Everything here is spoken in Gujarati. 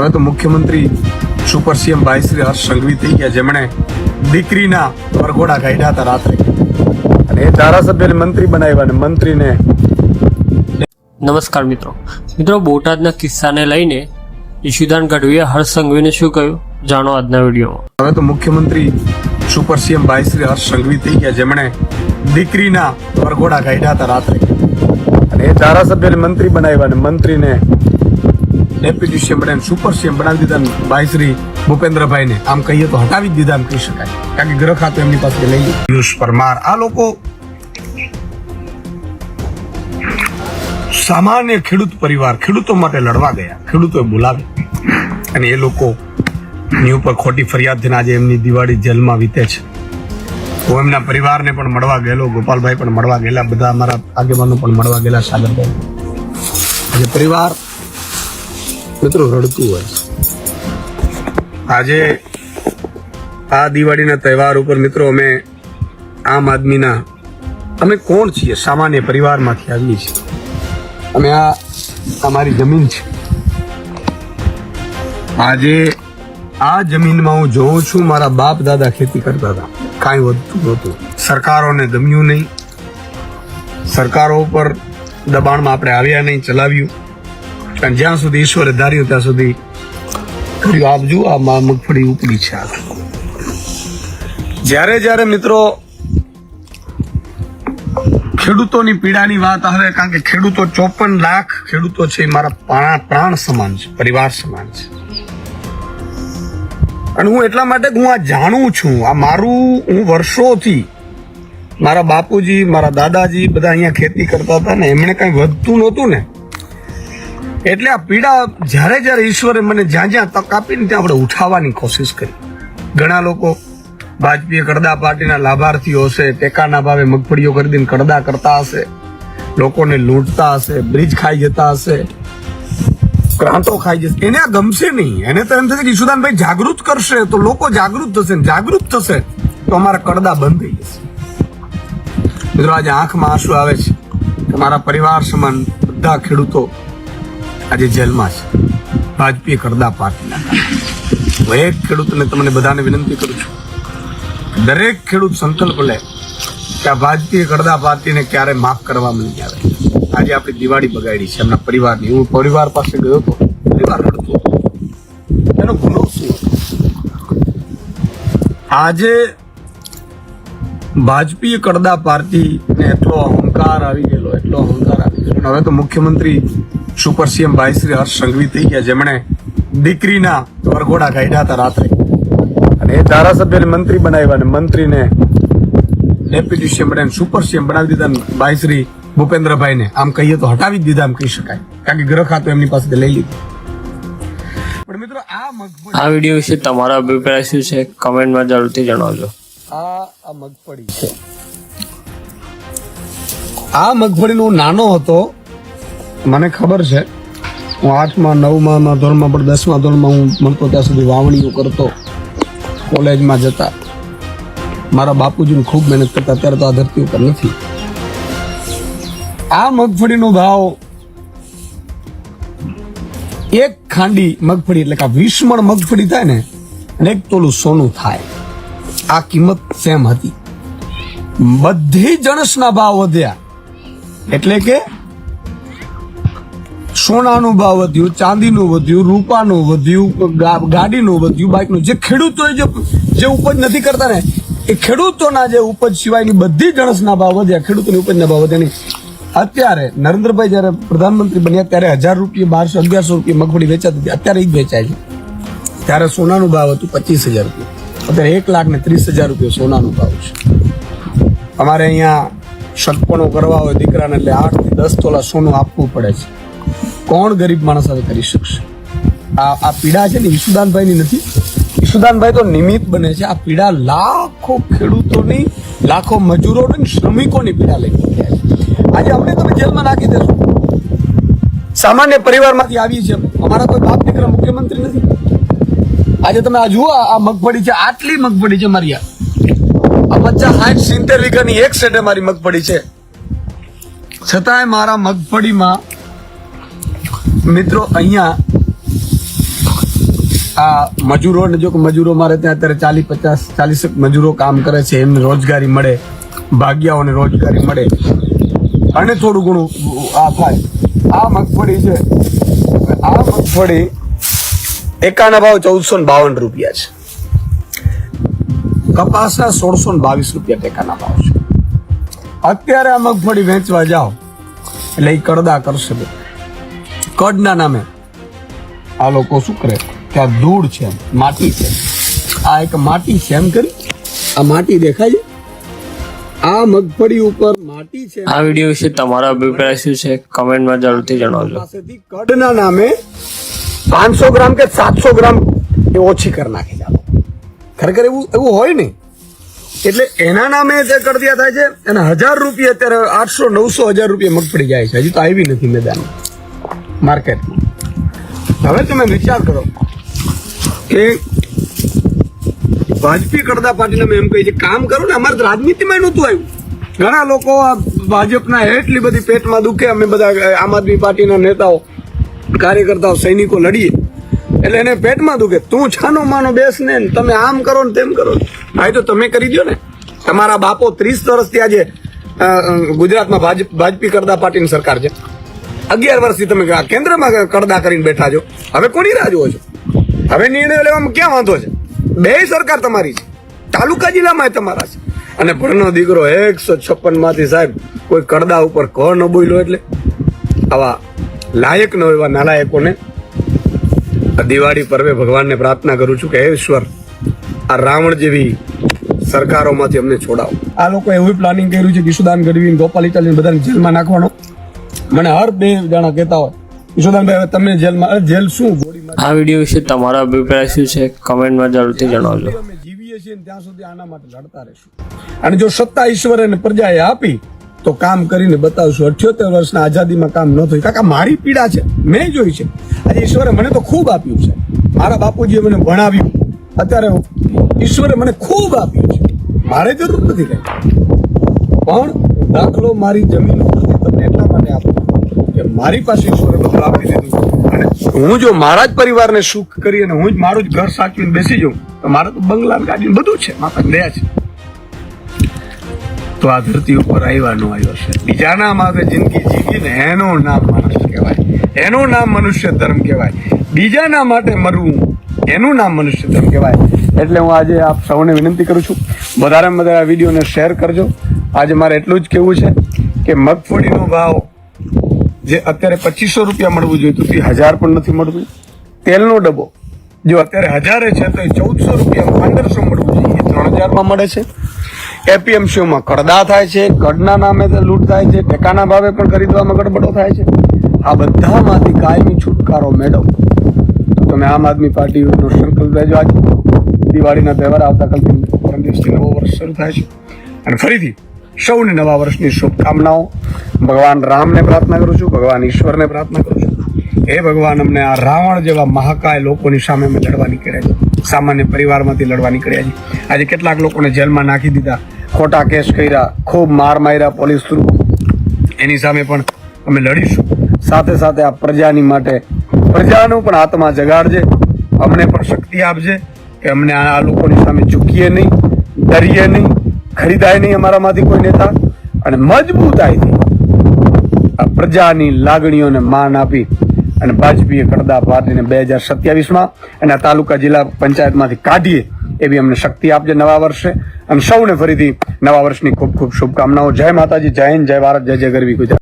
હવે તો મુખ્યમંત્રી સુપર સીએમ ભાઈ શ્રી હર્ષ સંઘવી થઈ ગયા જેમણે દીકરીના વરઘોડા કાઢ્યા હતા રાત્રે. અને એ ધારાસભ્યને મંત્રી બનાવ્યા અને મંત્રીને નમસ્કાર મિત્રો. મિત્રો બોટાદના કિસ્સાને લઈને ઈશુદાન ગઢવીએ હર્ષ સંઘવીને શું કહ્યું? જાણો આજના વિડીયોમાં. હવે તો મુખ્યમંત્રી સુપર સીએમ ભાઈ શ્રી હર્ષ સંઘવી થઈ ગયા જેમણે દીકરીના વરઘોડા કાઢ્યા હતા રાત્રે. અને એ ધારાસભ્યને મંત્રી બનાવ્યા અને મંત્રીને ડેપ્યુટી સીએમ બનાવીને સુપર સીએમ બનાવી દીધા અને ભાઈ શ્રી ભૂપેન્દ્રભાઈને. આમ કહીએ તો હટાવી દીધા એમ કહી શકાય. કારણ કે ગ્રહ ખાતું એમની પાસે લઈ. પિયુષ પરમાર, આ લોકો સામાન્ય ખેડૂત પરિવાર, ખેડૂતો માટે લડવા ગયા. ખેડૂતોએ બોલાવી અને એ લોકો ની ઉપર ખોટી ફરિયાદ થઈને આજે એમની દિવાળી જેલમાં વીતે છે. હું એમના પરિવારને પણ મળવા ગયેલો, ગોપાલભાઈ પણ મળવા ગયેલા, બધા અમારા આગેવાનો પણ મળવા ગયેલા, સાગરભાઈ. આજે પરિવાર મિત્રો, રડતું હોય. આજે આ દિવાળીના તહેવાર ઉપર મિત્રો અમે આમ આદમીના, અમે કોણ છીએ? સામાન્ય પરિવારમાંથી આવીએ છીએ. અમે આ અમારી જમીન છે. આજે આ જમીનમાં હું જોઉં છું, મારા બાપ દાદા ખેતી કરતા હતા. કાંઈ વધતું નહોતું. સરકારોને ગમ્યું નહીં. સરકારો ઉપર દબાણમાં આપણે આવ્યા નહીં, ચલાવ્યું. અને જ્યાં સુધી ઈશ્વરે ધાર્યું, ત્યાં સુધી કર્યું. આપ જુઓ આ મા- મગફળી ઉપડી છે જ્યારે જ્યારે મિત્રો ખેડૂતોની પીડાની વાત આવે, કારણ કે ખેડૂતો ચોપન લાખ ખેડૂતો છે મારા પ્રાણ સમાન છે, પરિવાર સમાન છે. અને હું એટલા માટે હું આ જાણું છું, આ મારું, હું વર્ષોથી મારા બાપુજી, મારા દાદાજી બધા અહીંયા ખેતી કરતા હતા ને, એમણે કઈ વધતું નહોતું ને એટલે આ પીડા જ્યારે જ્યારે ઈશ્વરે મને જ્યાં જ્યાં તક આપીને ત્યાં આપણે ઉઠાવવાની કોશિશ કરી. ઘણા લોકો ભાજપીય કડદા પાર્ટીના લાભાર્થીઓ હશે, ટેકાના ભાવે મગફળીઓ કરી દઈને કડદા કરતા હશે, લોકોને લૂંટતા હશે, બ્રિજ ખાઈ જતા હશે, ક્રાંતો ખાઈ જશે. એને આ ગમશે નહીં. એને તો એમ થશે કે ઈશુદાનભાઈ જાગૃત કરશે તો લોકો જાગૃત થશે ને જાગૃત થશે તો અમારા કડદા બંધ થઈ જશે. મિત્રો, આજે આંખમાં આંસુ આવે છે કે મારા પરિવાર સમાન બધા ખેડૂતો આજે જેલમાં છે. વાજપેયી કરદા પાર્ટીના હું એક ખેડૂતને તમને બધાને વિનંતી કરું છું. દરેક ખેડૂત સંકલ્પ લે કે આ વાજપેયી કરદા પાર્ટીને ક્યારે માફ કરવામાં નહીં આવે. આજે આપણી દિવાળી બગાડી છે. એમના પરિવારની, હું પરિવાર પાસે ગયો હતો. પરિવાર રડતો એનો ગુનો શું આજે ભાજપીય કડદા પાર્ટીને એટલો અહંકાર આવી ગયેલો, એટલો અહંકાર આવી ગયેલો. હવે તો મુખ્યમંત્રી સુપર સીએમ ભાઈ શ્રી હર્ષ સંઘવી થઈ ગયા જેમણે દીકરીના વરઘોડા કાઢ્યા હતા રાત્રે. અને એ ધારાસભ્યને મંત્રી બનાવ્યા અને મંત્રીને ડેપ્યુટી સીએમ બનાવીને સુપર સીએમ બનાવી દીધા ભાઈ શ્રી ભૂપેન્દ્રભાઈને. આમ કહીએ તો હટાવી જ દીધા એમ કહી શકાય. કારણ કે ગ્રહ ખાતું એમની પાસે લઈ લીધું. પણ મિત્રો આ મગફળી આ વીડિયો વિશે તમારો અભિપ્રાય શું છે? કમેન્ટમાં જરૂરથી જણાવજો. આ આ મગફળી છે. આ મગફળીનો નાનો હતો મને ખબર છે, હું આઠમાં, નવમાં ધોરણમાં પણ દસમા ધોરણમાં હું મળતો ત્યાં સુધી વાવણીઓ કરતો, કોલેજમાં જતા. મારા બાપુજીને ખૂબ મહેનત કરતા, અત્યારે તો આ ધરતી ઉપર નથી. આ મગફળીનો ભાવ એક ખાંડી મગફળી એટલે કે વીસ મણ મગફળી થાય ને, અને એક તોલું સોનું થાય. આ કિંમત સેમ હતી. બધી જણસના ભાવ વધ્યા. એટલે કે સોનાનું ભાવ વધ્યું, ચાંદીનું વધ્યું, રૂપાનું વધ્યું ગાડીનું વધ્યું, બાઇકનું. જે ખેડૂતો જે જે ઉપજ નથી કરતા ને, એ ખેડૂતોના જે ઉપજ સિવાયની બધી જણસના ભાવ વધ્યા. ખેડૂતોની ઉપજના ભાવ વધ્યા નહીં. અત્યારે નરેન્દ્રભાઈ જ્યારે પ્રધાનમંત્રી બન્યા ત્યારે હજાર રૂપિયા, બારસો, અગિયારસો રૂપિયા મગફળી વેચાતી હતી. અત્યારે એ જ વેચાય છે. ત્યારે સોનાનું ભાવ હતું પચીસ હજાર રૂપિયા. અત્યારે એક લાખ ને ત્રીસ હજાર રૂપિયા સોનાનું ભાવ છે. અમારે અહીંયા સગપણો કરવા હોય દીકરાને એટલે આઠથી દસ તોલા સોનું આપવું પડે છે. કોણ ગરીબ માણસ હવે કરી શકશે? આ આ પીડા છે ને ઈશુદાનભાઈની નથી. ઈશુદાનભાઈ તો નિમિત્ત બને છે. આ પીડા લાખો ખેડૂતોની, લાખો મજૂરોની શ્રમિકોની પીડા લઈ છે. આજે અમને તમે જેલમાં નાખી દેશો. સામાન્ય પરિવારમાંથી છીએ. અમે. અમારા કોઈ બાપ દીકરા મુખ્યમંત્રી નથી. આજે તમે આ જુઓ, આ મગફળી છે, આટલી મગફળી છે મારી આ પચાસ, સાઠ, સિત્તેર વીઘાની એક સેટે મારી મગફળી છે. છતાંય મારા મગફળીમાં મિત્રો, અહીંયા આ મજૂરો ને જો મજૂરો મારે ત્યાં અત્યારે ચાલીસ પચાસ, ચાલીસ મજૂરો કામ કરે છે, એમને રોજગારી મળે, ભાગ્યાઓને રોજગારી મળે. અને થોડું ઘણું આ થાય. આ મગફળી છે. આ મગફળી એકાના ભાવ ચૌદસો ને બાવન રૂપિયા છે. કપાસના સોળસો ને બાવીસ રૂપિયા ટેકાના ભાવ છે. અત્યારે આ મગફળી વેચવા જાઓ. એટલે એ કરદા કરશે બધું. કડના નામે. આ લોકો શું કરે? કે આ ધૂળ છે માટી છે. આ એક માટી છે એમ કરી આ માટી દેખાય છે? આ મગફળી ઉપર માટી છે. આ વીડિયો વિશે તમારો અભિપ્રાય શું છે? કમેન્ટમાં જરૂરથી જણાવજો. પાસેથી કડના નામે પાંચસો ગ્રામ કે સાતસો ગ્રામ એ ઓછી કરી નાખી છે ખરેખર એવું એવું હોય નહીં. એટલે એના નામે જે કરદિયા થાય છે અને હજાર રૂપિયા અત્યારે આઠસો નવસો હજાર રૂપિયા મગફળી જાય છે. હજી તો આવી નથી મેદાન માર્કેટમાં હવે તમે વિચાર કરો કે ભાજપી કરતા પાર્ટીને અમે એમ કહીએ છીએ કામ કરો ને, અમારે રાજનીતિમાં નહોતું આવ્યું. ઘણા લોકો આ ભાજપના એટલી બધી પેટમાં દુખે, અમે બધા આમ આદમી પાર્ટીના નેતાઓ, કાર્યકર્તાઓ, સૈનિકો લડીએ. એટલે એને પેટમાં દુખે. તું છાનો, માનો, બેસ ને તમે આમ કરો ને તેમ કરો. ભાઈ, તો તમે કરી દો ને. તમારા બાપો ત્રીસ વર્ષથી આજે ગુજરાતમાં ભાજપ, ભાજપી કરતા પાર્ટીની સરકાર છે. અગિયાર વર્ષથી તમે કેન્દ્રમાં કરદા કરીને બેઠા છો. હવે કોની રાહ જુઓ છો? હવે નિર્ણય લેવામાં ક્યાં વાંધો છે? બે સરકાર તમારી છે. તાલુકા જિલ્લામાં તમારા છે. અને ભણનો દીકરો એકસો છપ્પનમાંથી સાહેબ, કોઈ કરદા ઉપર ક ન બોલ્યો એટલે? આવા લાયક ન એવા નાલાયકોને દિવાળી પર્વે ભગવાનને પ્રાર્થના કરું છું કે હે ઈશ્વર, આ રાવણ જેવી સરકારોમાંથી અમને છોડાવો. આ લોકો એવું પ્લાનિંગ કર્યું છે કે સુદાન ગઢવી ગોપાલ ઇટાલી બધાને જેલમાં નાખવાનો. મને હર બે જણા કહેતા હોય. ઈશોદાનભાઈ તમે જેલમાં જેલ શું? ગોળીમાં આ વીડિયો વિશે તમારો અભિપ્રાય શું છે? કમેન્ટમાં જરૂરથી જણાવજો. અમે જીવીએ છીએ ત્યાં સુધી આના માટે લડતા રહીશું. અને જો સત્તા ઈશ્વરે અને પ્રજાએ આપી તો કામ કરીને બતાવશું. અઠ્યોતેર વર્ષના આઝાદીમાં કામ ન થયું. કાકા મારી પીડા છે. મેં જોઈ છે. આજે ઈશ્વરે મને તો ખૂબ આપ્યું છે. મારા બાપુજીએ મને ભણાવ્યું. અત્યારે ઈશ્વરે મને ખૂબ આપ્યું છે. મારે જરૂર નથી કઈ. પણ દાખલો મારી જમીન ઉપરથી તમને એટલા માટે આપું. મારી પાસે ઈશ્વરે બધું આપી દીધું. અને હું જો મારા જ પરિવારને સુખ કરી અને હું જ મારું જ ઘર સાચવીને બેસી જાઉં, તો મારા તો બંગલા ગાડી બધું છે માતા દયા છે. તો આ ધરતી ઉપર આવ્યા નો આવ્યો છે. બીજાના આવે જિંદગી જીવીને એનું નામ માણસ કહેવાય. એનું નામ મનુષ્ય ધર્મ કહેવાય. બીજાના માટે મરવું એનું નામ મનુષ્ય ધર્મ કહેવાય. એટલે હું આજે આપ સૌને વિનંતી કરું છું, વધારેમાં વધારે આ વિડીયોને શેર કરજો. આજે મારે એટલું જ કહેવું છે કે મગફળીનો ભાવ જે અત્યારે પચીસો રૂપિયા મળવું જોઈએ તો તે હજાર પણ નથી મળતું. તેલનો ડબ્બો, જો અત્યારે હજારે છે, તો એ ચૌદસો રૂપિયા, પંદરસો મળવું જોઈએ. ત્રણ હજારમાં મળે છે. એપીએમસીઓમાં કડદા થાય છે, કડના નામે લૂંટ થાય છે, ટેકાના ભાવે પણ ખરીદવામાં ગડબડો થાય છે. આ બધામાંથી કાયમી છુટકારો મેળવો. તો તમે આમ આદમી પાર્ટીનો સંકલ્પ લેજો આજે. દિવાળીના તહેવાર આવતાકાલથી પરમ દિવસથી નવો વર્ષ શરૂ થાય છે. અને ફરીથી સૌને નવા વર્ષની શુભકામનાઓ. ભગવાન રામને પ્રાર્થના કરું છું, ભગવાન ઈશ્વરને પ્રાર્થના કરું છું. હે ભગવાન, અમને આ રાવણ જેવા મહાકાય લોકોની સામે અમે લડવા નીકળ્યા છે સામાન્ય પરિવારમાંથી લડવા નીકળ્યા છે આજે કેટલાક લોકોને જેલમાં નાખી દીધા, ખોટા કેસ કર્યા, ખૂબ માર માર્યા પોલીસ થ્રુ. એની સામે પણ અમે લડીશું. સાથે સાથે આ પ્રજાની માટે પ્રજાનું પણ આત્મા જગાડજે. અમને પણ શક્તિ આપજે કે અમને આ લોકોની સામે ઝૂકીએ નહીં, ડરીએ નહીં. ખરીદાય નહીં અમારામાંથી કોઈ નેતા અને મજબૂતાઈથી આ પ્રજાની લાગણીઓને માન આપી અને ભાજપીએ કરદા પાર્ટીને બે હજાર સત્યાવીસમાં અને આ તાલુકા જિલ્લા પંચાયતમાંથી કાઢીએ એવી અમને શક્તિ આપજે નવા વર્ષે. અને સૌને ફરીથી નવા વર્ષની ખૂબ ખૂબ શુભકામનાઓ. જય માતાજી, જય હિન્દ, જય ભારત, જય જય ગરવી ગુજરાત.